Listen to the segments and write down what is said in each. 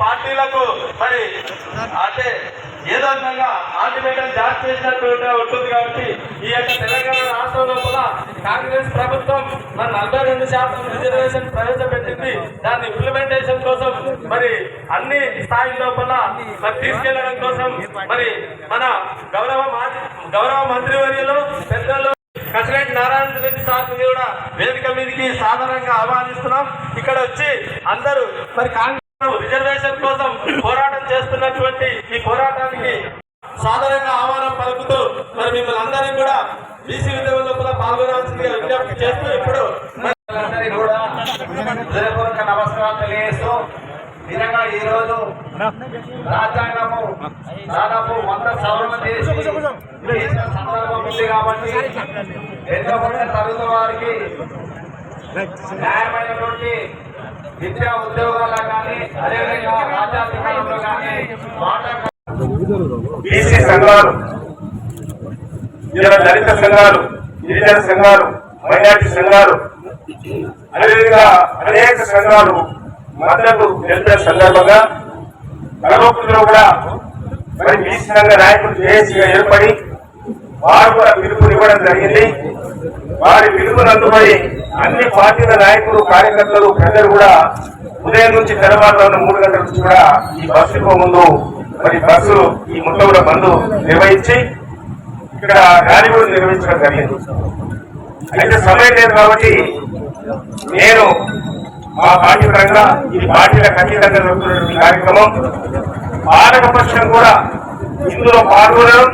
పార్టీలకు మరి అంటే ఏదో విధంగా ఆంటిమేటం జారీ చేసినట్టు ఉంటుంది కాబట్టి ఈ యొక్క తెలంగాణ రాష్ట్రం లోపల కాంగ్రెస్ ప్రభుత్వం మరి నలభై రెండు శాతం రిజర్వేషన్ ప్రవేశపెట్టింది. దాని ఇంప్లిమెంటేషన్ కోసం మరి అన్ని స్థాయి లోపల మరి తీసుకెళ్ళడం కోసం మరి మన గౌరవ మాజీ గౌరవ మంత్రివర్యులు పెద్దలు కసిరెడ్డి నారాయణ రెడ్డి సార్ కూడా వేదిక మీదకి సాధారణంగా ఆహ్వానిస్తున్నాం. ఇక్కడ వచ్చి అందరూ మరి కాంగ్రెస్ రిజర్వేషన్ కోసం పోరాటం చేస్తున్నటువంటి ఈ పోరాటానికి సాధారణంగా ఆహ్వానం పలుకుతూ మరి మిమ్మల్ని అందరినీ కూడా బీసీ ఉద్యమంలో కూడా పాల్గొనాల్సిందిగా విజ్ఞప్తి చేస్తూ ఇప్పుడు అందరికీ కూడా హృదయపూర్వక నమస్కారాలు తెలియజేస్తూ నిజంగా ఈ రోజు రాజ్యాంగము దాదాపు వంద సవరణ చేసి సందర్భం ఉంది కాబట్టి ఎంతో మంది తరగతి వారికి న్యాయమైనటువంటి విద్యా ఉద్యోగాల్లో కానీ అదేవిధంగా ఆధ్యాత్మికంలో కానీ బీసీ సంఘాలు ఇతర దళిత సంఘాలు గిరిజన సంఘాలు మైనార్టీ సంఘాలు అదేవిధంగా అనేక సంఘాలు మద్దతు తెలిపిన సందర్భంగా కలవకుల్లో కూడా మరి బీసీ సంఘ నాయకులు జేఏసీగా ఏర్పడి వారు కూడా పిలుపునివ్వడం జరిగింది. వారి విలువలు అందుబడి అన్ని పార్టీల నాయకులు కార్యకర్తలు ప్రజలు కూడా ఉదయం నుంచి తెల్లవారుజామున మూడు గంటల నుంచి కూడా ఈ బస్సుకు ముందు మరి బస్సు ఈ ముట్టగూడ బంధు నిర్వహించి ఇక్కడ ర్యాలీ కూడా నిర్వహించడం జరిగింది. అయితే సమయం లేదు కాబట్టి నేను మా పార్టీ పరంగా ఈ పార్టీల ఖచ్చితంగా జరుగుతున్నటువంటి కార్యక్రమం. పాలకపక్షం కూడా ఇందులో పాల్గొనడం.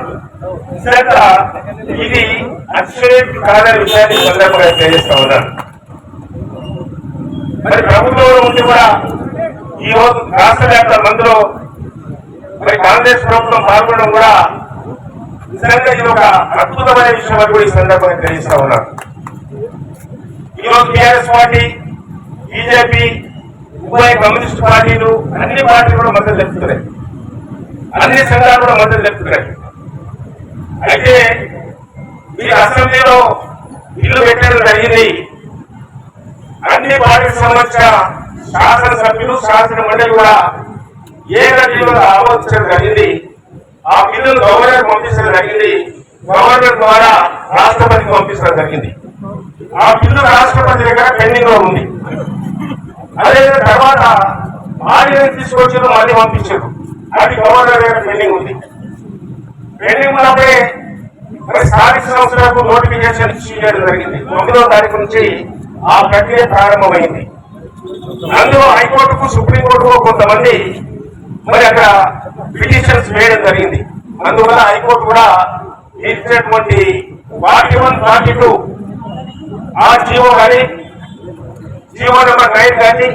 ఇది అతిశయోక్తి కాదని విషయాన్ని సందర్భంగా తెలియజేస్తా ఉన్నారు. మరి ప్రభుత్వంలో ఉండి కూడా ఈ రోజు రాష్ట్ర వ్యాప్త మందులో మరి కాంగ్రెస్ ప్రభుత్వం పాల్గొనడం కూడా నిజంగా ఇది ఒక అద్భుతమైన విషయం అని కూడా ఈ సందర్భంగా తెలియజేస్తా ఉన్నారు. ఈరోజు టీఆర్ఎస్ పార్టీ బీజేపీ ఉభయ కమ్యూనిస్ట్ పార్టీలు అన్ని పార్టీలు కూడా మద్దతు తెలుపుతున్నాయి. అన్ని సంఘాలు కూడా మద్దతు తెలుపుతున్నాయి. అయితే మీరు అసెంబ్లీలో బిల్లు పెట్టడం జరిగింది. అన్ని పార్టీకి సంబంధించిన శాసనసభ్యులు శాసన మండలి కూడా ఏకగ్రీవంగా ఆలోచించడం జరిగింది? ఆ బిల్లును గవర్నర్ పంపించడం జరిగింది. గవర్నర్ ద్వారా రాష్ట్రపతికి పంపించడం జరిగింది. ఆ బిల్లు రాష్ట్రపతి దగ్గర పెండింగ్లో ఉంది. అదే తర్వాత ఆర్డినెన్స్ తీసుకొచ్చారు మళ్ళీ పంపించారు. అది గవర్నర్ దగ్గర పెండింగ్ ఉంది. పెండింగ్ ఉన్నప్పుడే మరి స్థానిక సంస్థలకు నోటిఫికేషన్ చేయడం జరిగింది. తొమ్మిదో తారీఖు నుంచి ఆ ప్రక్రియ ప్రారంభమైంది. అందులో హైకోర్టుకు సుప్రీంకోర్టుకు కొంతమంది మరి అక్కడ పిటిషన్స్ వేయడం జరిగింది. అందువల్ల హైకోర్టు కూడా ఇచ్చినటువంటి ఫార్టీ వన్ ఫార్టీ టూ ఆ జీవో కానీ జీవో నెంబర్ నైన్ కానీ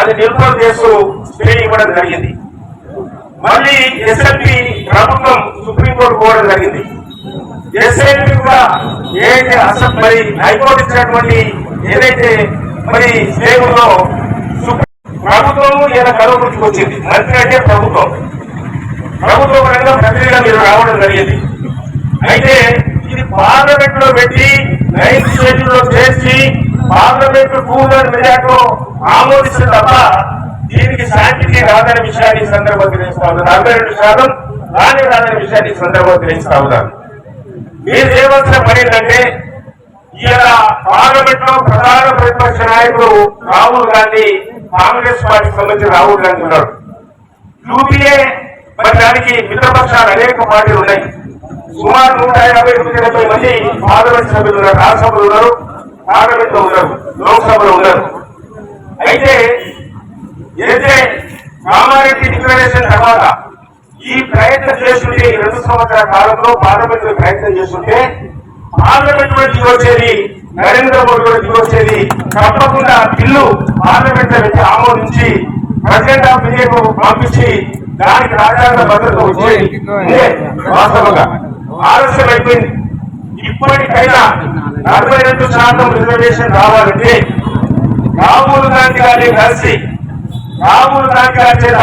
అది నిర్మూలన చేస్తూ స్టే ఇవ్వడం జరిగింది. మళ్ళీ ఎస్ఎల్పి ప్రభుత్వం సుప్రీంకోర్టు పోవడం జరిగింది. ఎస్ఎల్పి కూడా ఏదైతే అసలు మరి హైకోర్టు ఇచ్చినటువంటి ఏదైతే మరి స్టే ప్రభుత్వం సుప్రీం ప్రభుత్వము ఇలా వచ్చింది మంత్రి అంటే ప్రభుత్వం. ప్రభుత్వ పరంగా ప్రతినిధిగా మీరు రావడం జరిగింది. అయితే ఇది పార్లమెంట్లో పెట్టి నైన్త్ షెడ్యూల్లో చేర్చి పార్లమెంట్ కూలర్ మెజార్టీలో ఆమోదిస్తే తప్ప దీనికి శాంతికి రాదనే విషయాన్ని సందర్భంగా తెలుస్తా ఉన్నారు అరవై రెండు శాతం రాని రాదనే విషయాన్ని సందర్భంగా తెలుస్తా ఉన్నారు మీరు చేయవలసిన పని ఏంటంటే ఇలా పార్లమెంట్లో ప్రధాన ప్రతిపక్ష నాయకుడు రాహుల్ గాంధీ కాంగ్రెస్ పార్టీకి సంబంధించిన రాహుల్ గాంధీ ఉన్నాడు. యూపీఏ మరి దానికి మిత్రపక్షాలు అనేక పార్టీలు ఉన్నాయి. సుమారు నూట యాభై నూట డెబ్బై మంది పార్లమెంట్ సభ్యులు ఉన్నారు రాజ్యసభలో ఉన్నారు పార్లమెంట్లో ఉన్నారు లోక్సభలో ఉన్నారు. అయితే ఏదైతే కామారెడ్డి డిక్లరేషన్ తర్వాత ఈ ప్రయత్నం చేస్తుంటే ఈ రెండు సంవత్సరాల కాలంలో పార్లమెంట్ ప్రయత్నం చేస్తుంటే పార్లమెంట్లో దిగొచ్చేది నరేంద్ర మోడీ కూడా దిగొచ్చేది తప్పకుండా బిల్లు పార్లమెంట్లో పెట్టి ఆమోదించి ప్రెసిడెంట్ ఆఫ్ ఇండియాకు పంపించి దానికి రాజ్యాంగ భద్రత వచ్చేది. వాస్తవంగా. ఆలస్యం అయిపోయింది. ఇప్పటికైనా నలభై రెండు శాతం రిజర్వేషన్ రావాలంటే రాహుల్ గాంధీ గారిని కలిసి రాహుల్ గాంధీ గారి చేత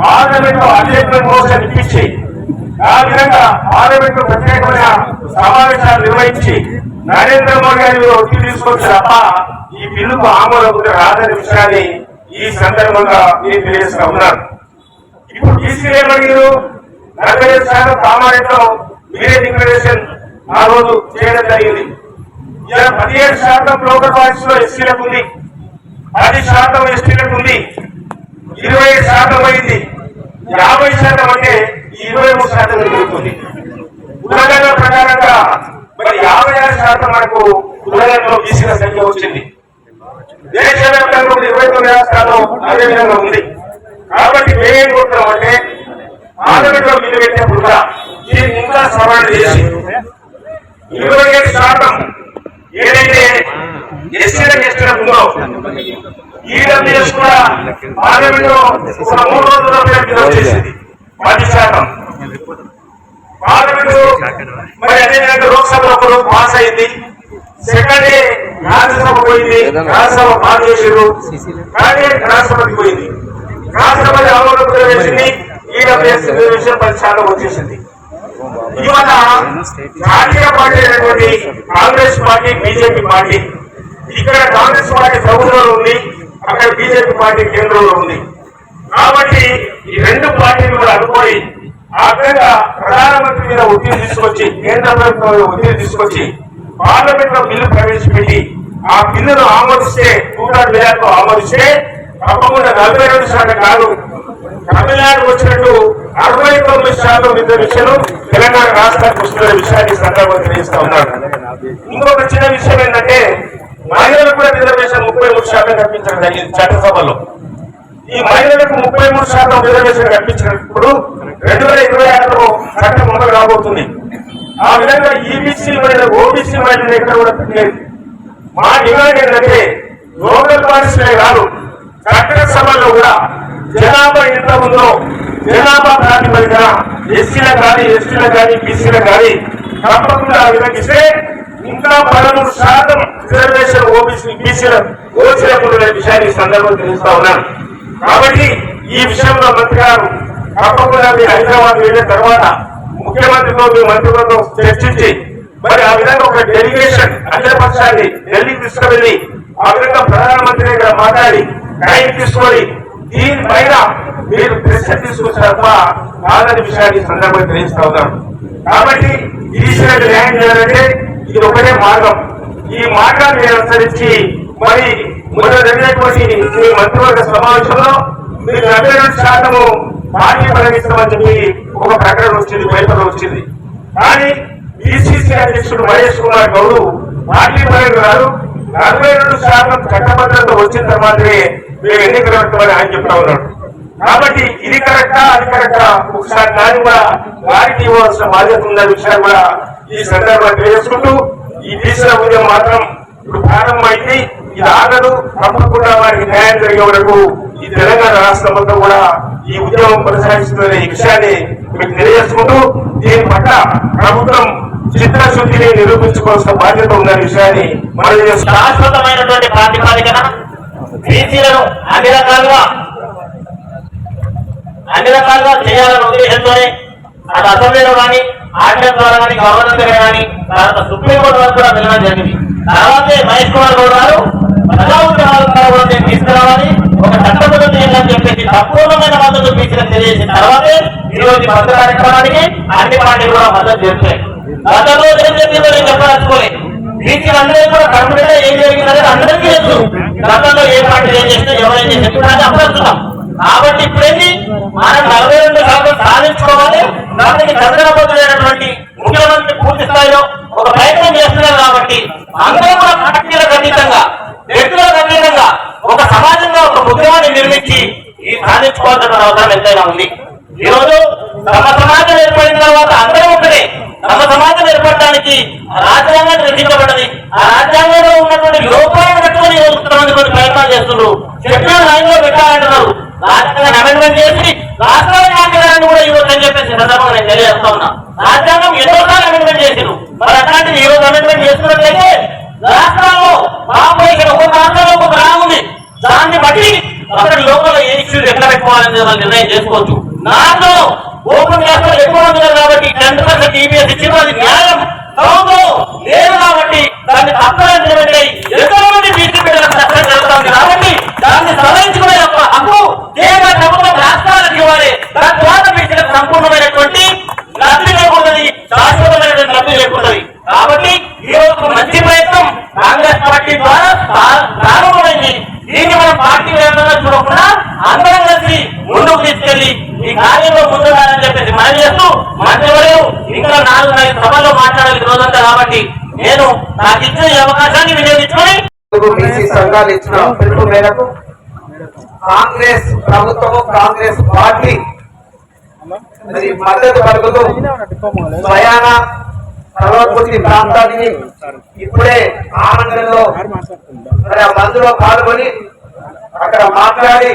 పార్లమెంట్లో అధ్యక్షుల ఇప్పించి ఆ విధంగా పార్లమెంట్లో ప్రత్యేకమైన సమావేశాలు నిర్వహించి నరేంద్ర మోడీ గారి ఒత్తిడి తీసుకొచ్చి తప్ప ఈ బిల్లుకు ఆమోదం రాదని విషయాన్ని ఈ సందర్భంగా మీరు తెలియజేస్తా ఉన్నారు. ఇప్పుడు బీసీలు నలభై ఐదు శాతం కామారెడ్డిలో మీరే డిక్లరేషన్ ఆ రోజు చేయడం జరిగింది. ఇలా పదిహేడు శాతం లోకల్ బాడీస్లో ఎస్సీలకు ఉంది. పది శాతం ఎస్టీలకు ఉంది. ఇరవై శాతం అయింది. యాభై శాతం అంటే ఇరవై మూడు శాతం పెరుగుతుంది. కులగణన ప్రకారంగా మరి యాభై ఆరు శాతం మనకు కులగణలో బీసీల సంఖ్య వచ్చింది. దేశవ్యాప్తంగా ఇరవై తొమ్మిది రాష్ట్రాల్లో అదే విధంగా ఉంది. కాబట్టి మేమేం కోరుతున్నాం అంటే పార్లమెంట్ బిల్లు పెట్టినప్పుడు కూడా దీన్ని ఇంకా సవాళ్ళు చేసి ఇరవై ఏడు శాతం ఏదైతే ఎస్సీలకు ఎస్టీలకు ఉందో ఈడబ్ల్యూఎస్ కూడా పార్లమెంట్లో ఒక మూడు రోజుల వచ్చేసింది పది శాతం. పార్లమెంట్ మరి అదేవిధంగా లోక్సభ ఒక రోజు పాస్ అయింది. సెకండ్ డే రాజ్యసభ పోయింది. రాజ్యసభ పాస్ చేసారు కానీ రాష్ట్రపతి పోయింది. రాష్ట్రపతి ఆమోదం ఈడబ్ల్యూఎస్ రిజర్వేషన్ పది శాతం వచ్చేసింది. ఇవాళ జాతీయ party Congress party BJP party. ఇక్కడ కాంగ్రెస్ పార్టీ ప్రభుత్వంలో ఉంది. అక్కడ బీజేపీ పార్టీ కేంద్రంలో ఉంది. కాబట్టి ఈ రెండు పార్టీలు కూడా అనుకోని ఆ విధంగా ప్రధానమంత్రి మీద ఒత్తిడి తీసుకొచ్చి కేంద్ర ప్రభుత్వం మీద ఒత్తిడి తీసుకొచ్చి పార్లమెంట్లో బిల్లు ప్రవేశపెట్టి ఆ బిల్లును ఆమోదిస్తే నూట విధానంతో ఆమోదిస్తే తప్పకుండా నలభై రెండు శాతం కాదు. తమిళనాడు వచ్చినట్టు అరవై తొమ్మిది శాతం రిజర్వేషన్ తెలంగాణ రాష్ట్రానికి వస్తున్న విషయాన్ని సందర్భంగా తెలియజేస్తా ఉన్నాను. ఇంకొక చిన్న విషయం ఏంటంటే మహిళలకు కూడా రిజర్వేషన్ ముప్పై మూడు శాతం కల్పించడం జరిగింది చట్టసభలో. ఈ మహిళలకు ముప్పై మూడు శాతం రిజర్వేషన్ కల్పించినప్పుడు రెండు వేల ఇరవై ఆరులో చట్టం అమలు రాబోతుంది ఆ విధంగా ఈబీసీ మహిళలు ఓబీసీ మహిళలు ఎక్కడ కూడా పెట్టలేదు. మా డిమాండ్ ఏంటంటే లోకల్ పాలసీలే కాదు చట్టసభలో కూడా జనాభా ఎంత ఉందో జనాభా ప్రాతిపదికన ఎస్సీలకు కానీ ఎస్టీలకు కానీ బీసీలకు కానీ తప్పకుండా విభజిస్తే ఇంకా పదమూడు శాతం రిజర్వేషన్ ఓబీసీ బీసీల ఓసీలకు ఉండే విషయాన్ని సందర్భం తెలుస్తా ఉన్నాను. కాబట్టి ఈ విషయంలో మంత్రి గారు తప్పకుండా మీరు హైదరాబాద్ వెళ్ళిన తర్వాత ముఖ్యమంత్రితో మీ మంత్రివర్గం చర్చించి మరి ఆ విధంగా ఒక డెలిగేషన్ అఖిల పక్షాన్ని ఢిల్లీకి తీసుకువెళ్ళి ఆ విధంగా ప్రధానమంత్రి దగ్గర మాట్లాడి టైం తీసుకొని దీనిపైన మీరు ప్రశ్న తీసుకొచ్చిన తప్ప కాదని విషయాన్ని సందర్భంగా తెలియజేస్తా ఉన్నాను. కాబట్టి ఈశ్వరుడు న్యాయం చేయాలంటే ఇది ఒకటే మార్గం. ఈ మార్గాన్ని అనుసరించి మరి మొన్న జరిగినటువంటి మీ మంత్రివర్గ సమావేశంలో మీరు నలభై రెండు శాతము పార్టీ ప్రకటిస్తామని చెప్పి ఒక ప్రకటన వచ్చింది పేపర్లో వచ్చింది. కానీ బీసీసీ అధ్యక్షుడు మహేష్ కుమార్ గౌడ్ పార్టీ పరంగా గారు నలభై రెండు శాతం చట్టబద్ధత వచ్చిన తర్వాతనే మేము ఎన్నికలు ఆయన చెప్తా ఉన్నాడు. కాబట్టి ఇది కరెక్టా? అది కరెక్టా? ఒకసారి దాన్ని కూడా వారికి ఇవ్వాల్సిన బాధ్యత ఉందనే విషయాన్ని కూడా ఈ సందర్భంగా తెలియజేసుకుంటూ ఈ బీసీల ఉద్యమం మాత్రం ఇప్పుడు ప్రారంభమైంది. ఇది ఆగదు. తప్పకుండా వారికి న్యాయం జరిగే వరకు ఈ తెలంగాణ రాష్ట్రం మొత్తం కూడా ఈ ఉద్యమం కొనసాగిస్తుందనే ఈ విషయాన్ని మీకు తెలియజేసుకుంటూ దీని పట్ల ప్రభుత్వం చిత్తశుద్ధిని నిరూపించుకోవాల్సిన బాధ్యత ఉందనే విషయాన్ని మనం శాశ్వతమైనటువంటి ప్రాతిపాదికన బీసీలను అన్ని రకాలుగా అన్ని రకాలుగా చేయాలనే ఉద్దేశంతోనే అటు అసెంబ్లీలో కానీ ఆర్డినెన్స్ ద్వారా కానీ గవర్నమెంట్ దగ్గర కానీ తర్వాత సుప్రీంకోర్టు వరకు కూడా వెళ్ళడం జరిగింది. తర్వాతే మహేష్ కుమార్ గౌడ్ గారు ప్రజా ఉద్యోగాల కూడా నేను తీసుకురావాలి ఒక చట్టబద్ధ చేయాలని చెప్పేసి సంపూర్ణమైన మద్దతు బీసీలకు తెలియజేసిన తర్వాతే ఈ రోజు ఈ కార్యక్రమానికి అన్ని పార్టీలు కూడా మద్దతు చేస్తాయి గతంలో ఏం జరిగిందో నేను చెప్పదలుచుకోలేదు. బీసీలు అందరూ కూడా కర్మగా ఏం జరిగిందనేది అందరికీ తెలుసు. గతంలో ఏ పార్టీ ఏం చేసినా ఎవరైనా చేసినా అప్పుడు అది కాబట్టి ఇప్పుడేంటి? మనం నలభై రెండు శాతం సాధించుకోవాలి. దానికి చంద్రబాబులైనటువంటి ముఖ్యమంత్రి పూర్తి స్థాయిలో ఒక ప్రయత్నం చేస్తున్నారు కాబట్టి అందరూ కూడా పార్టీలకు అతీతంగా వ్యక్తులకు అతీతంగా ఒక సమాజంగా ఒక ఉద్యమాన్ని నిర్మించి ఇది సాధించుకోవాల్సిన అవసరం ఎంతైనా ఉంది. ఈ రోజు తమ సమాజం ఏర్పడిన తర్వాత అందరూ ఒకటే తమ సమాజం ఏర్పడడానికి రాజ్యాంగం రచించబడ్డది. ఆ రాజ్యాంగంలో ఉన్నటువంటి లోపాలను పెట్టుకొని ఈ కొంతమంది కొన్ని ప్రయత్నాలు చేస్తున్నారు. చెప్పిన లైన్లో పెట్టాలంటున్నారు. రాజ్యాంగాన్ని అమెండ్మెంట్ చేసి రాష్ట్రాన్ని మార్చడానికి కూడా ఈ రోజు అని చెప్పేసి సందర్భంగా నేను తెలియజేస్తా ఉన్నా. రాజ్యాంగం ఎన్నోసార్లు అమెండ్మెంట్ చేసిన మరి అట్లాంటిది ఈ రోజు అమెండ్మెంట్ చేసుకున్నట్లయితే రాష్ట్రాల్లో బాంబే ఇక్కడ ఒక్కొక్క రాష్ట్రంలో ఒక గ్రామం ఉంది. దాన్ని బట్టి అక్కడ లోపల ఏ ఇష్యూలు ఎక్కడ పెట్టుకోవాలని మనం నిర్ణయం చేసుకోవచ్చు. నాతో ఓపెన్ క్లాస్ ఎక్కువ మంది ఉన్నారు కాబట్టి టెన్ పర్సెంట్ ఈబీఎస్ ఇచ్చిన అది న్యాయం. అవును లేదు కాబట్టి దాన్ని తప్పని నిలబెట్టి ప్రారంభమైంది దీన్ని మనం పార్టీ వేదంగా చూడకుండా అందరం కలిసి ముందుకు తీసుకెళ్ళి ఈ కార్యంలో ముందుగాలని చెప్పేసి మనం చేస్తూ మంత్రివర్యం ఇంకా నాలుగు ఐదు సభల్లో మాట్లాడాలి రోజంతా కాబట్టి నేను నాకు ఇచ్చిన ఈ అవకాశాన్ని వినియోగించుకొని కాంగ్రెస్ ప్రభుత్వము కాంగ్రెస్ పార్టీ మద్దతు పలుకుతూ ప్రయాణ సర్వకృతి ప్రాంతానికి ఇప్పుడే ఆనందంలో మరి ఆ బంద్లో పాల్గొని అక్కడ మాట్లాడి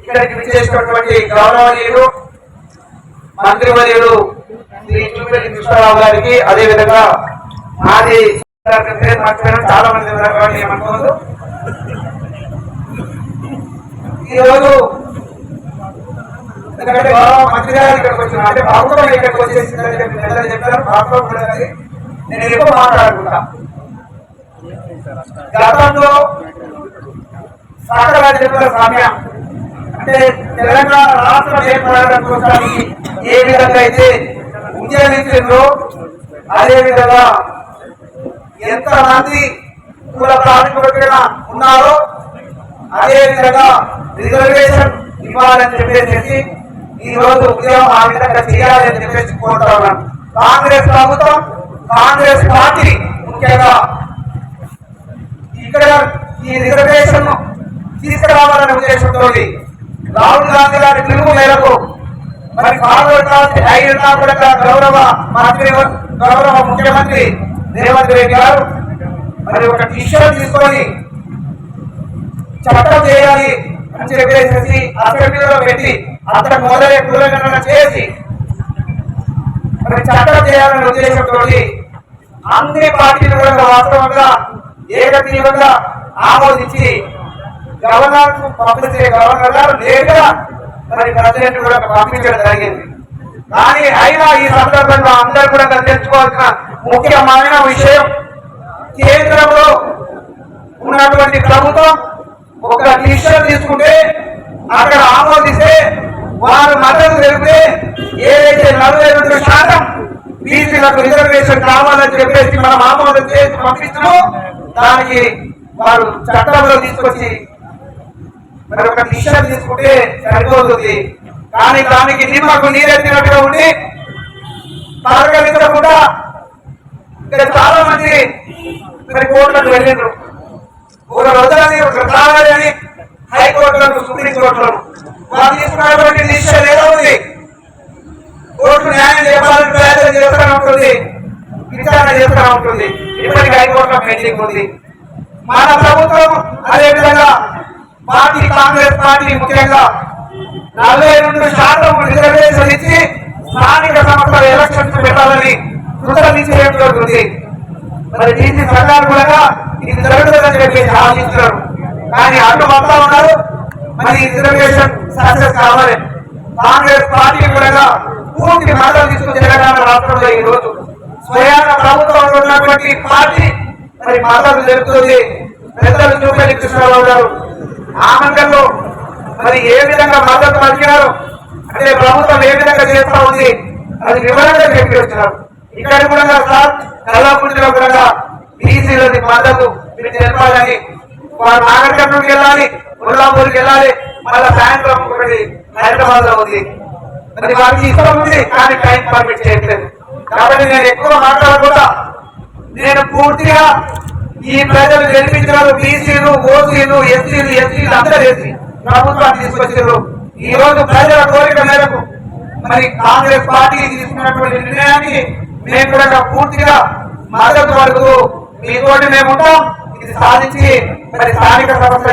ఇక్కడికి విచ్చేసినటువంటి గౌరవనీయులు మంత్రివర్యులు శ్రీ చూపెల్లి కృష్ణారావు గారికి అదే విధంగా మాది చాలా మంది ఏమనుకోవద్దు. ఈరోజు ఎందుకంటే మంత్రి గారు ఇక్కడికి వచ్చిన అంటే ప్రభుత్వం ఇక్కడికి వచ్చేసిందని చెప్పి పెద్దలు చెప్పారు ప్రభుత్వం కూడా అది. నేను ఎక్కువ మాట్లాడుకుంటా గతంలో సహకార చెప్పిన సమయం అంటే తెలంగాణ రాష్ట్రం ఏర్పడడానికి ఏ విధంగా అయితే ఉద్యోగించిందో అదే విధంగా ఎంత మంది కుల ప్రాతిపదికన ఉన్నారో అదే విధంగా రిజర్వేషన్ ఇవ్వాలని చెప్పేసి ఈ రోజు ఉదయం ఆ విధంగా చేయాలని చెప్పేసి కోరుతా ఉన్నాను. కాంగ్రెస్ ప్రభుత్వం కాంగ్రెస్ పార్టీ ముఖ్యంగా ఇక్కడ ఈ రిజర్వేషన్ తీసుకురావాలనే ఉద్దేశంతో రాహుల్ గాంధీ గారి పిలుపు మేరకు మరి ఫార్వర్డ్ అయినా కూడా గౌరవ మంత్రి గౌరవ ముఖ్యమంత్రి రేవంత్ రెడ్డి గారు మరి ఒక డిసిషన్ తీసుకొని చట్టం చేయాలి అని చెప్పేసి అసెంబ్లీలో పెట్టి అతను మొదలై కులగణన చేసి మరి చట్టం చేయాలనే ఉద్దేశంతో అన్ని పార్టీలు కూడా వాస్తవంగా ఏకతీవంగా ఆమోదించి గవర్నర్ పంపించే గవర్నర్ గారు నేరుగా మరి ప్రెసిడెంట్ కూడా పంపించడం జరిగింది. కానీ అయినా ఈ సందర్భంలో అందరూ కూడా తెలుసుకోవాల్సిన ముఖ్యమైన విషయం కేంద్రంలో ఉన్నటువంటి ప్రభుత్వం ఒక డిసిషన్ తీసుకుంటే అక్కడ ఆమోదిస్తే వారు మద్దతు తెలిపితే ఏదైతే నలభై రెండు శాతం బీసీలకు రిజర్వేషన్ కావాలని చెప్పేసి మనం ఆమోదం చేసి పంపిస్తున్నాం దానికి వారు చట్టంలో తీసుకొచ్చి మరి ఒక డిసిషన్ తీసుకుంటే సరిపోతుంది. కానీ దానికి నిమ్మకు నీరెత్తినట్టుగా ఉండి సహకరించకుండా ఇక్కడ చాలా మంది మరి కోర్టులకు వెళ్ళిండ్రు. ఒక వదలని ఒక కావాలి అని హైకోర్టులను సుప్రీం కోర్టులను వారు తీసుకున్నటువంటి నిశ్చయం ఏదో ఉంది. కోర్టు న్యాయం చేయాలని ప్రయత్నం చేస్తూనే ఉంటుంది. విచారణ చేస్తూనే ఉంటుంది. ఇప్పటికీ హైకోర్టులో పెండింగ్ ఉంది. మన ప్రభుత్వం అదేవిధంగా పార్టీ కాంగ్రెస్ పార్టీ ముఖ్యంగా నలభై రెండు శాతం రిజర్వేషన్ ఇచ్చి స్థానిక సంస్థల ఎలక్షన్స్ పెట్టాలని కృతనిశ్చయం జరుగుతుంది మరి బీసీ సంఘాలు కూడా ఇది జరుగుతుందని చెప్పేసి ఆశిస్తున్నారు కానీ అటు వస్తా ఉన్నారు. మరి రిజర్వేషన్ సక్సెస్ కావాలి. కాంగ్రెస్ పార్టీ కూడా పూర్తి మద్దతు తీసుకుని తెలంగాణ రాష్ట్రంలో ఈ రోజు స్వయాన ప్రభుత్వంలో ఉన్నటువంటి పార్టీ మరి మద్దతు జరుగుతుంది పెద్దలు చూపల్లి కృష్ణారావు గారు ఆనందంలో మరి ఏ విధంగా మద్దతు పలికినారు అంటే ప్రభుత్వం ఏ విధంగా చేస్తా ఉంది? అది వివరంగా చెప్పి వచ్చినారు. ఇక్కడ కూడా సార్ కల్లాపుడిలో కూడా బీసీలది మద్దతు మీరు తెలపాలని వారు నాగరికర్ణకి వెళ్ళాలి ముల్లాపూర్కి వెళ్ళాలి మళ్ళీ సాయంత్రం ఒకటి హైదరాబాద్లో ఉంది. మరి వారికి ఇష్టం ఉంది కానీ టైం పర్మిట్ చేయట్లేదు. కాబట్టి నేను ఎక్కువ మాట్లాడకుండా నేను పూర్తిగా ఈ ప్రజలు గెలిపించారు బీసీలు ఓసీలు ఎస్సీలు ఎస్సీలు అందరూ ఎస్సీ ప్రభుత్వాన్ని తీసుకొచ్చారు. ఈ రోజు ప్రజల కోరిక మేరకు మరి కాంగ్రెస్ పార్టీ తీసుకున్నటువంటి నిర్ణయానికి మేము కూడా పూర్తిగా మద్దతు వరకు మీతోటి మేము ఉంటాం. ఇది సాధించి మరి స్థానిక సంస్థ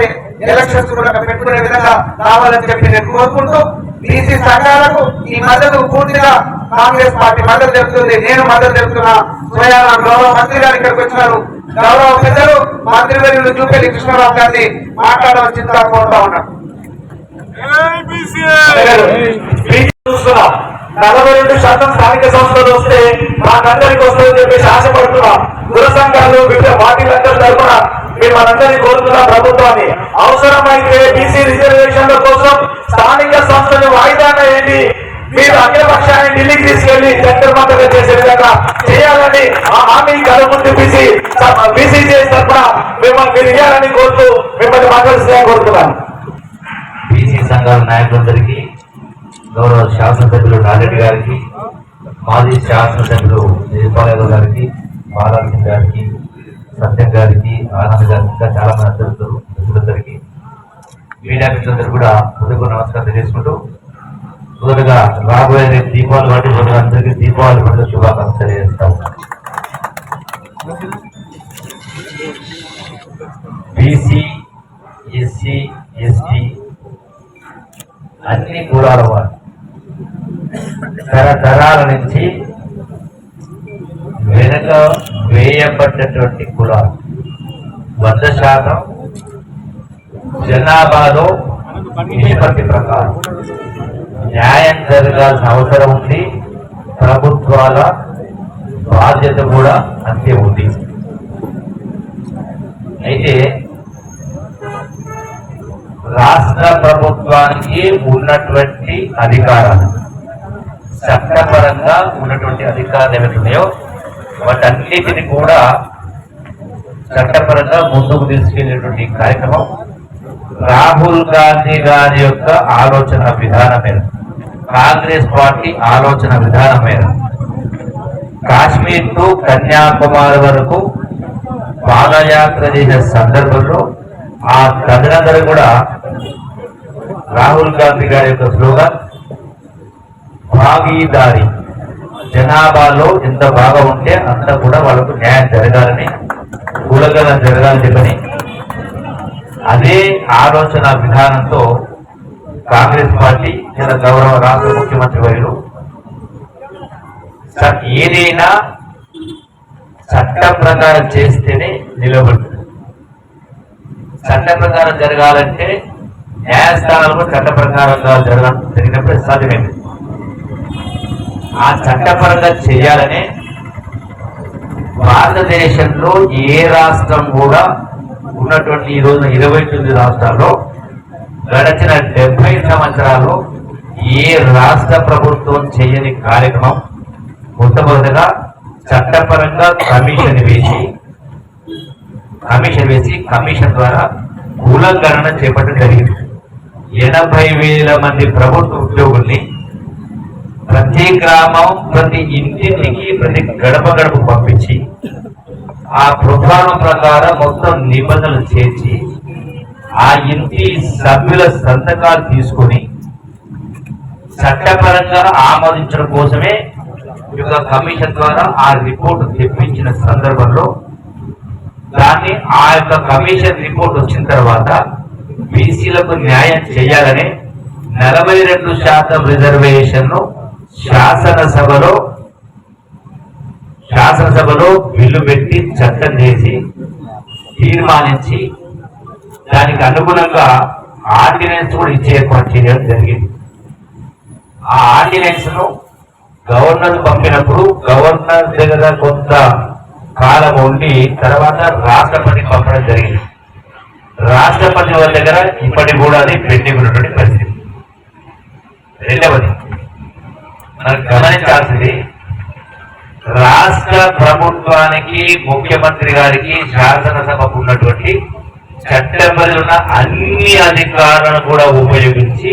ఎలక్షన్స్ కూడా పెట్టుకునే విధంగా రావాలని చెప్పి నేను కోరుకుంటూ బీసీ సంఘాలకు ఈ మద్దతు పూర్తిగా కాంగ్రెస్ పార్టీ మద్దతు తెలుపుతుంది నేను మద్దతు తెలుపుతున్నా. స్వయాన గౌరవ మంత్రి గారు ఇక్కడికి వచ్చినారు. గౌరవ పెద్దలు మంత్రి వర్యులు చూపెల్లి కృష్ణారావు గారిని మాట్లాడవలసిందిగా కోరుతా ఉన్నాను. నలభై రెండు శాతం స్థానిక సంస్థలు వస్తే మాకందరికి వస్తుందని చెప్పేసి ఆశపడుతున్నాం. గుర సంఘాలు వివిధ పార్టీలందరి తరఫున మిమ్మల్ని కోరుతున్నా ప్రభుత్వాన్ని. అవసరమైతే బీసీ రిజర్వేషన్ల కోసం స్థానిక సంస్థలు వాయిదా వేయండి. మీరు అఖిల పక్షాన్ని ఢిల్లీకి తీసుకెళ్ళి చక్కెర మంత్రులు చేసే విధంగా చేయాలని ఆ హామీ కలుగుంది బీసీ బీసీ చేసిన మిమ్మల్ని మీరు ఇవ్వాలని కోరుతూ మిమ్మల్ని మాట్లాడుతున్నాయని కోరుతున్నాను. సంఘాల నాయకులందరికీ గౌరవ శాసనసభ్యులు నారెడ్డి గారికి మాజీ శాసనసభ్యులు జయపాలయాదవ్ గారికి బాలాసింగ్ గారికి సత్యం గారికి ఆనంద్ గారికి ఇంకా చాలా మంది అభ్యర్థులు మిత్రులందరికీ. మీడియా మిత్రులందరూ కూడా హృదయ నమస్కారం తెలియజేసుకుంటూ మొదటగా రాబోయే రేపు దీపావళి వంటి అందరికీ దీపావళి పండుగ శుభాకాంక్షలు తెలియజేస్తాం బీసీ ఎస్సీ ఎస్టీ అన్ని కులాల వారు. తరతరాల నుంచి వెనుక వేయబడ్డటువంటి కులాలు. వంద శాతం జనాభాలో నిష్పత్తి ప్రకారం. న్యాయం జరగాల్సిన అవసరం ఉంది. ప్రభుత్వాల బాధ్యత కూడా అంతే ఉంది. అయితే రాష్ట్ర ప్రభుత్వానికి ఉన్నటువంటి అధికారాలు. చట్టపరంగా ఉన్నటువంటి అధికారాలు ఏవైతే ఉన్నాయో వాటన్నిటిని కూడా చట్టపరంగా ముందుకు తీసుకెళ్ళేటువంటి కార్యక్రమం రాహుల్ గాంధీ గారి యొక్క ఆలోచన విధానం మీద కాంగ్రెస్ పార్టీ ఆలోచన విధానం మీద కాశ్మీర్ టు కన్యాకుమారి వరకు పాదయాత్ర చేసే సందర్భంలో ఆ తల్లిదండ్రులు కూడా రాహుల్ గాంధీ గారి యొక్క స్లోగన్ భాగీదారి జనాభాలో ఎంత బాగా ఉంటే అంత కూడా వాళ్ళకు న్యాయం జరగాలని కులగలం జరగాలని చెప్పని అదే ఆలోచన విధానంతో కాంగ్రెస్ పార్టీ ఇలా గౌరవ రాష్ట్ర ముఖ్యమంత్రి వర్యులు ఏదైనా చట్ట ప్రకారం చేస్తేనే నిలబడుతుంది. చట్ట ప్రకారం జరగాలంటే న్యాయస్థానంలో చట్ట ప్రకారంగా జరగడం జరిగినప్పుడు సాధ్యమైంది. ఆ చట్టపరంగా చేయాలనే భారతదేశంలో ఏ రాష్ట్రం కూడా ఉన్నటువంటి ఈ రోజున ఇరవై తొమ్మిది రాష్ట్రాల్లో గడచిన డెబ్బై సంవత్సరాలు ఏ రాష్ట్ర ప్రభుత్వం చేయని కార్యక్రమం మొట్టమొదటిగా చట్టపరంగా కమిషన్ వేసి కమిషన్ వేసి కమిషన్ ద్వారా కులగణన చేపట్టడం జరిగింది. ఎనభై వేల మంది ప్రభుత్వ ఉద్యోగుల్ని ప్రతి గ్రామం ప్రతి ఇంటింటికి ప్రతి గడప గడప పంపించి ఆ ప్రధానం ప్రకారం మొత్తం నిబంధనలు చేర్చి ఆ ఇంటి సభ్యుల సంతకాలు తీసుకొని చట్టపరంగా ఆమోదించడం కోసమే ఈ యొక్క కమిషన్ ద్వారా ఆ రిపోర్ట్ తెప్పించిన సందర్భంలో దాన్ని ఆ యొక్క కమిషన్ రిపోర్ట్ వచ్చిన తర్వాత బీసీలకు న్యాయం చేయాలని నలభై రెండు శాతం రిజర్వేషన్ శాసనసభలో శాసనసభలో బిల్లు పెట్టి చట్టం చేసి తీర్మానించి దానికి అనుగుణంగా ఆర్డినెన్స్ కూడా ఇచ్చే చేయడం జరిగింది. ఆ ఆర్డినెన్స్ను గవర్నర్ పంపినప్పుడు గవర్నర్ దగ్గర కొంత కాలం ఉండి తర్వాత రాష్ట్రపతి పంపడం జరిగింది. రాష్ట్రపతి వాళ్ళ దగ్గర ఇప్పటి కూడా అది పెండింగ్ ఉన్నటువంటి పరిస్థితి. రెండవది మనం గమనించాల్సింది రాష్ట్ర ప్రభుత్వానికి ముఖ్యమంత్రి గారికి శాసనసభకు ఉన్నటువంటి చట్టంపై ఉన్న అన్ని అధికారాలను కూడా ఉపయోగించి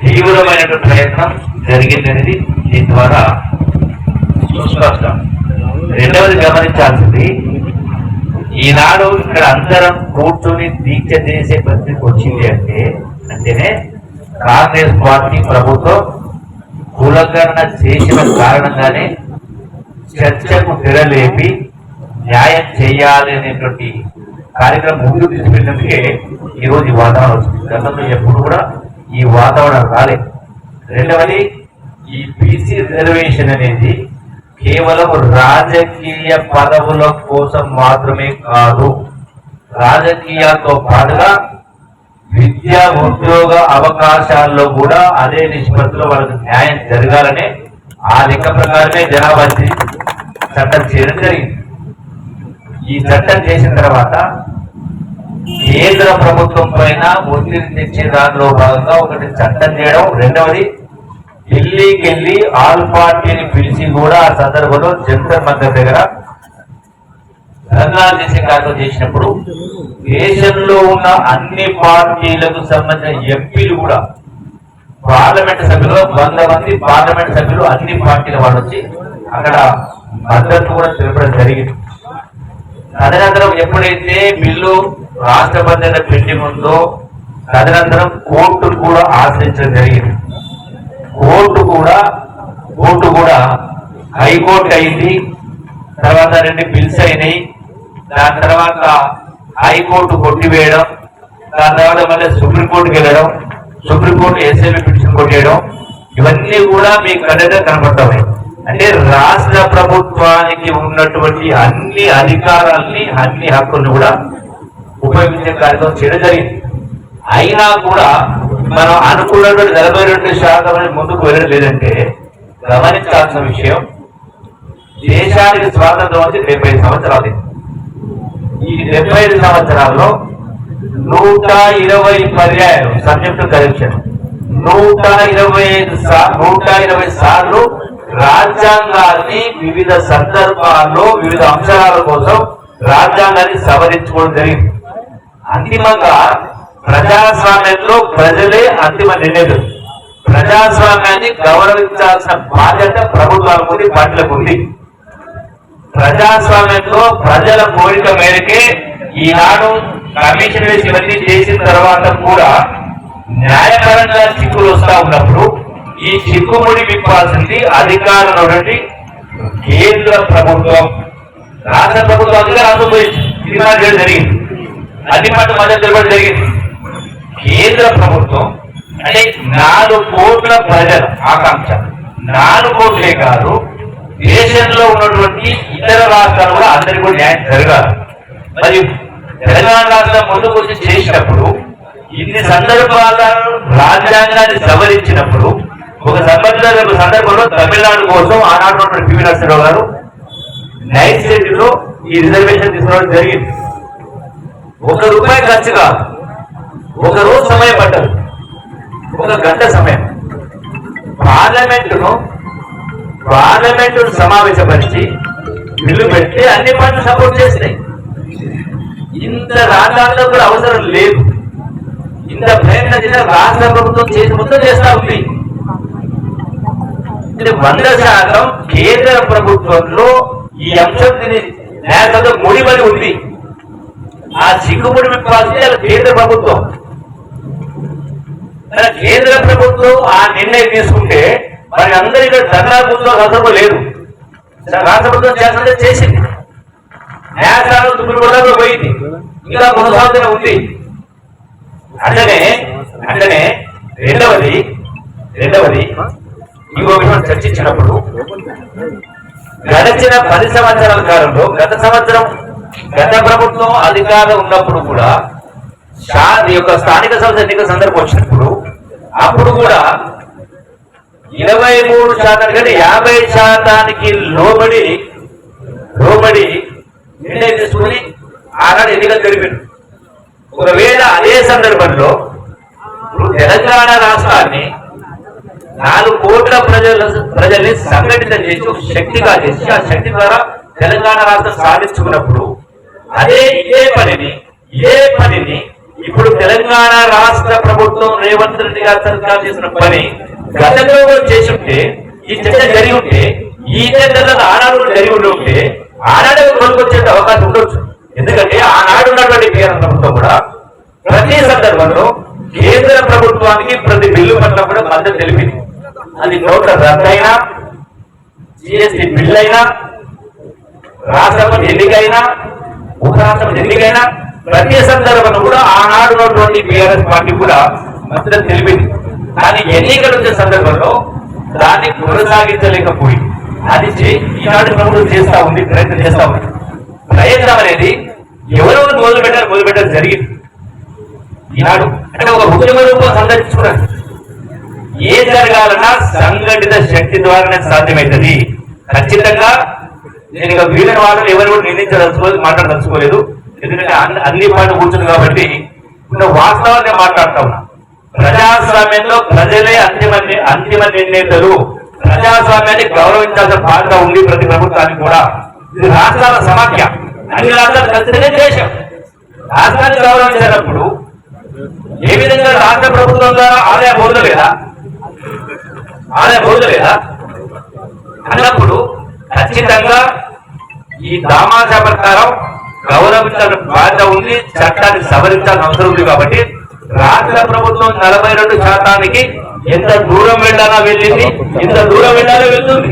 తీవ్రమైనటువంటి ప్రయత్నం జరిగిందనేది దీని ద్వారా సుస్పష్టం రెండవది గమనించాల్సింది ఈనాడు ఇక్కడ అందరం కూర్చొని దీక్ష చేసే పరిస్థితి వచ్చింది అంటే అంటేనే కాంగ్రెస్ పార్టీ ప్రభుత్వం కులకరణ చేసిన కారణంగానే చర్చకు తెరలేపి న్యాయం చేయాలి అనేటువంటి కార్యక్రమం ముందుకు తీసుకెళ్ళినందుకే ఈరోజు ఈ వాతావరణం వచ్చింది. గతంలో ఎప్పుడు కూడా ఈ వాతావరణం రాలేదు. రెండవది ఈ బీసీ రిజర్వేషన్ అనేది కేవలం రాజకీయ పదవుల కోసం మాత్రమే కాదు రాజకీయాలతో పాటుగా విద్యా ఉద్యోగ అవకాశాల్లో కూడా అదే నిష్పత్తిలో వాళ్ళకి న్యాయం జరగాలని ఆ లెక్క ప్రకారమే జనాభా చట్టం చేయడం జరిగింది. ఈ చట్టం చేసిన తర్వాత కేంద్ర ప్రభుత్వం పైన ఒత్తిడి తెచ్చే దానిలో భాగంగా ఒకటి చట్టం చేయడం రెండవది ఢిల్లీకి వెళ్ళి ఆల్ పార్టీని పిలిచి కూడా ఆ సందర్భంలో జంతర్ మంతర్ దగ్గర తెలంగాణ చేసే కార్యక్రమం చేసినప్పుడు దేశంలో ఉన్న అన్ని పార్టీలకు సంబంధించిన ఎంపీలు కూడా పార్లమెంట్ సభ్యులు వంద మంది పార్లమెంట్ సభ్యులు అన్ని పార్టీల వాళ్ళు వచ్చి అక్కడ మద్దతు కూడా తెలపడం జరిగింది. తదనంతరం ఎప్పుడైతే బిల్లు రాష్ట్రపతి దగ్గర పెండింగ్ ఉందో తదనంతరం కోర్టు కూడా ఆశ్రయించడం జరిగింది. కోర్టు కూడా కోర్టు కూడా హైకోర్టు అయింది తర్వాత రెండు బిల్స్ అయినాయి. దాని తర్వాత హైకోర్టు కొట్టివేయడం దాని తర్వాత మళ్ళీ సుప్రీంకోర్టుకి వెళ్ళడం సుప్రీంకోర్టు ఎస్ఐబి పిటిషన్ కొట్టేయడం ఇవన్నీ కూడా మీకు కళ్ళగా కనబడతాయి అంటే రాష్ట్ర ప్రభుత్వానికి ఉన్నటువంటి అన్ని అధికారాల్ని అన్ని హక్కుల్ని కూడా ఉపయోగించే కార్యక్రమం చేయడం జరిగింది. అయినా కూడా మనం అనుకున్నటువంటి నలభై రెండు శాతం ముందుకు వెళ్ళడం లేదంటే గమనించాల్సిన విషయం దేశానికి స్వాతంత్రం వచ్చి డెబ్బై ఐదు సంవత్సరాలు ఈ డెబ్బై ఐదు సంవత్సరాల్లో నూట ఇరవై పర్యాయాలు సబ్జెక్టు కరెక్షన్. నూట ఇరవై ఐదు నూట ఇరవై సార్లు రాజ్యాంగాన్ని వివిధ సందర్భాల్లో వివిధ అంశాల కోసం రాజ్యాంగాన్ని సవరించుకోవడం జరిగింది. అంతిమంగా ప్రజాస్వామ్యంలో ప్రజలే అంతిమ నిర్ణయం. ప్రజాస్వామ్యాన్ని గౌరవించాల్సిన బాధ్యత ప్రభుత్వాలకు ఉంది పార్టీలకు ఉంది. ప్రజాస్వామ్యంలో ప్రజల కోరిక మేరకే ఈనాడు కమిషన్ వేసి ఇవన్నీ చేసిన తర్వాత కూడా న్యాయపరంగా చిక్కులు వస్తా ఉన్నప్పుడు ఈ చిక్కుముడి విప్పాల్సింది అధికారంలో కేంద్ర ప్రభుత్వం రాష్ట్ర ప్రభుత్వం అందుకే రాష్ట్రం పోయి జరిగింది. అన్ని పట్ల మద్దతు జరిగింది. కేంద్ర ప్రభుత్వం అంటే నాలుగు కోట్ల ప్రజల ఆకాంక్ష. నాలుగు కోట్లే కాదు దేశంలో ఉన్నటువంటి ఇతర రాష్ట్రాలు కూడా అందరికీ కూడా న్యాయం జరగాలి. మరియు తెలంగాణ రాష్ట్రం ముందుకు వచ్చి చేసినప్పుడు ఇన్ని సందర్భాలను రాజ్యాంగాన్ని సవరించినప్పుడు ఒక సందర్భ సందర్భంలో తమిళనాడు కోసం ఆనాడు పివి నరసింహరావు గారు నైట్ సిటీలో ఈ రిజర్వేషన్ తీసుకోవడం జరిగింది. ఒక రూపాయి ఖర్చు కాదు. ఒక రోజు సమయం పట్టదు. ఒక గంట సమయం. పార్లమెంటును పార్లమెంటును సమావేశపరిచి బిల్లు పెట్టి అన్ని పనులు సపోర్ట్ చేసినాయి. ఇంత రాజ్యాంగంలో కూడా అవసరం లేదు. ఇంత ప్రయత్నం చేసిన రాష్ట్ర ప్రభుత్వం చేసి మొత్తం చేస్తా ఉంది. వంద శాతం కేంద్ర ప్రభుత్వంలో ఈ అంశం దీని ముడిపడి ఉంది. ఆ చిక్కుముడి విప్పాల్సింది కేంద్ర ప్రభుత్వం. మరి కేంద్ర ప్రభుత్వం ఆ నిర్ణయం తీసుకుంటే మరి అందరి ఇక్కడ ధర్నా కూర్చో అవసరం లేదు. రాష్ట్ర ప్రభుత్వం చేస్తుంటే చేసింది. న్యాయస్థానం సుప్రీంకోర్టులో పోయింది. ఇంకా కొనసాగుతూనే ఉంది. అట్లనే అట్లనే రెండవది రెండవది ఇంకో విషయం చర్చించినప్పుడు గడిచిన పది సంవత్సరాల కాలంలో గత సంవత్సరం గత ప్రభుత్వం అధికారం ఉన్నప్పుడు కూడా యొక్క స్థానిక సంస్థ ఎన్నికల సందర్భం వచ్చినప్పుడు అప్పుడు కూడా ఇరవై మూడు శాతం కంటే యాభై శాతానికి లోబడి లోబడి నిర్ణయం తీసుకుని ఆనాడు ఎన్నికలు జరిపాడు ఒకవేళ అదే సందర్భంలో తెలంగాణ రాష్ట్రాన్ని నాలుగు కోట్ల ప్రజల ప్రజల్ని సంఘటితం చేసి ఒక శక్తిగా చేసి ఆ శక్తి ద్వారా తెలంగాణ రాష్ట్రం సాధించుకున్నప్పుడు అదే ఇదే పనిని ఇదే పనిని ఇప్పుడు తెలంగాణ రాష్ట్ర ప్రభుత్వం రేవంత్ రెడ్డి గారు సర్కార్ చేసిన పని గతంలో కూడా ఈ చర్చ జరిగి ఉంటే ఈ చర్చ ఆనాడు జరిగి ఉండి ఉంటే ఆనాడే కొనుకొచ్చే అవకాశం ఉండొచ్చు. ఎందుకంటే ఆనాడు ఉన్నటువంటి కేంద్ర ప్రభుత్వం కూడా ప్రతి సందర్భంలో కేంద్ర ప్రభుత్వానికి ప్రతి బిల్లు పట్ల కూడా మద్దతు తెలిపింది. అది నోట్ల రద్దయినా జిఎస్టి బిల్ అయినా రాష్ట్రపతి ఎన్నికైనా ఉపరాష్ట్రపతి ఎన్నికైనా ప్రతి సందర్భంలో కూడా ఆనాడు ఉన్నటువంటి బీఆర్ఎస్ పార్టీ కూడా మద్దతు తెలిపింది. కానీ ఎన్నికలు వచ్చే సందర్భంలో దాన్ని కొనసాగించలేకపోయింది అది ఈనాడు ప్రభుత్వం చేస్తా ఉంది ప్రయత్నం చేస్తా ఉంది. ప్రయత్నం అనేది ఎవరెవరు మొదలు పెట్టారు మొదలు పెట్టారు జరిగింది. ఈనాడు అంటే ఒక ఉద్యమ రూపం సందర్శించుకున్నారు. ఏ జరగాలన్నా సంఘటిత శక్తి ద్వారానే సాధ్యమవుతుంది ఖచ్చితంగా నేను ఇక వీళ్ళ వాళ్ళని ఎవరు కూడా నిందించదలుచుకోలేదు మాట్లాడదలుచుకోలేదు. ఎందుకంటే అన్ని- అన్ని పాటలు కూర్చుంది కాబట్టి ఇప్పుడు వాస్తవాన్ని నేను మాట్లాడుతా ఉన్నా. ప్రజాస్వామ్యంలో ప్రజలే అంతిమ అంతిమ నిర్ణేతలు ప్రజాస్వామ్యాన్ని గౌరవించాల్సిన బాధ్యత ఉంది ప్రతి ప్రభుత్వానికి కూడా. ఇది రాష్ట్రాల సమాఖ్య. అన్ని రాష్ట్రాలు కలిసినే దేశం. రాష్ట్రాన్ని గౌరవించినప్పుడు ఏ విధంగా రాష్ట్ర ప్రభుత్వం ద్వారా ఆదాయ ఆలయ ఆదాయ లేదా అన్నప్పుడు ఖచ్చితంగా ఈ దామాషా ప్రకారం గౌరవించాల్సిన బాధ్యత ఉంది చట్టాన్ని సవరించాల్సిన అవసరం ఉంది కాబట్టి రాష్ట్ర ప్రభుత్వం నలభై రెండు శాతానికి ఎంత దూరం వెళ్ళాలా వెళ్ళింది ఇంత దూరం వెళ్ళాలో వెళ్తుంది.